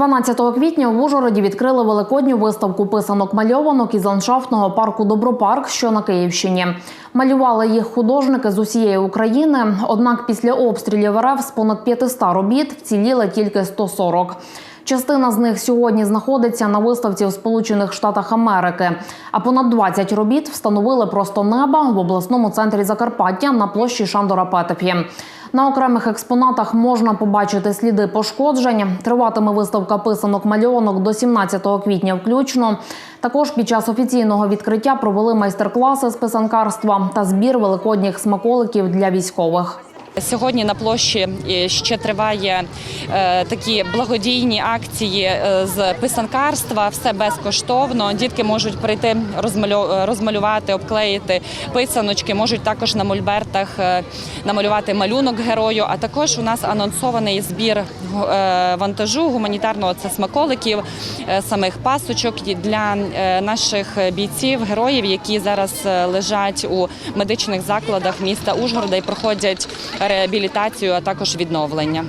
12 квітня в Ужгороді відкрили великодню виставку писанок мальованок із ландшафтного парку Добропарк, що на Київщині. Малювали їх художники з усієї України. Однак після обстрілів РФ з понад 500 робіт вціліли тільки 140. Частина з них сьогодні знаходиться на виставці в Сполучених Штатах Америки. А понад 20 робіт встановили просто неба в обласному центрі Закарпаття на площі Шандора Петефі. На окремих експонатах можна побачити сліди пошкоджень. Триватиме виставка писанок мальонок до 17 квітня включно. Також під час офіційного відкриття провели майстер-класи з писанкарства та збір великодніх смаколиків для військових. Сьогодні на площі е, ще триває е, такі благодійні акції е, з писанкарства. Все безкоштовно. Дітки можуть прийти розмалю- розмалювати, обклеїти писаночки. Можуть також на мольбертах намалювати малюнок герою. А також у нас анонсований збір вантажу гуманітарного це смаколиків, самих пасочок для наших бійців, героїв, які зараз лежать у медичних закладах міста Ужгорода і проходять реабілітацію, а також відновлення.